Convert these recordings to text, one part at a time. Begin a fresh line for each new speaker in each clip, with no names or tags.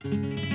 Thank you.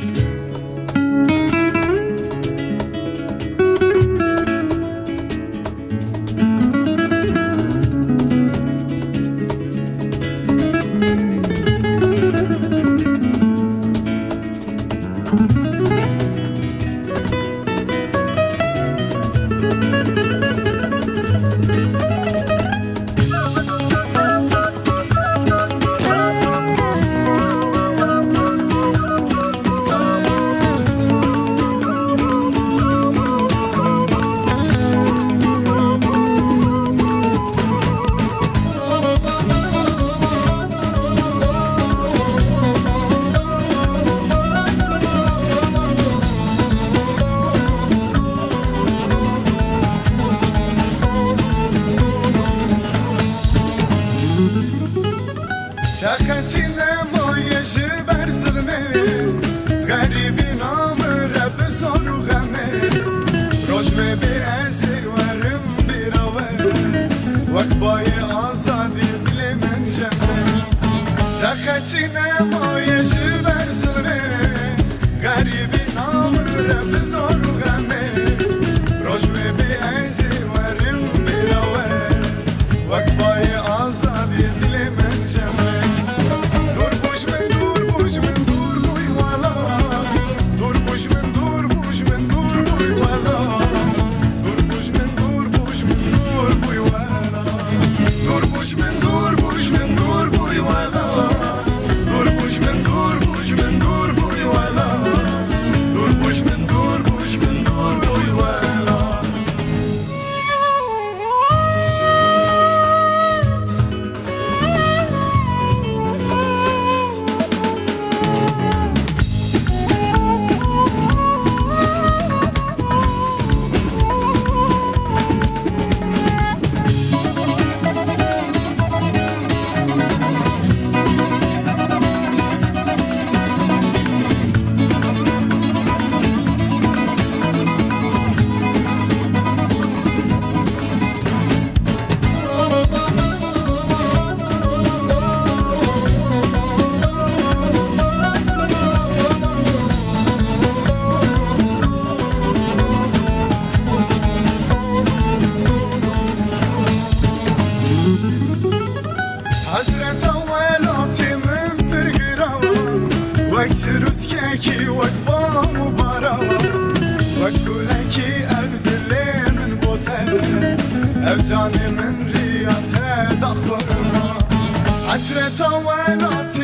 Moyejı ber zulme. Garibin amr rab soru game Rojme bi ezi varim bir ave Vakbayı azadi bile men cemme Takatine moyejı ber zulme. Garibin amr rab soru وقت روز که کی وقت با مبارم وقت گله کی او دل من بوتل او جان من ریات دخورم حسرت اولاتمم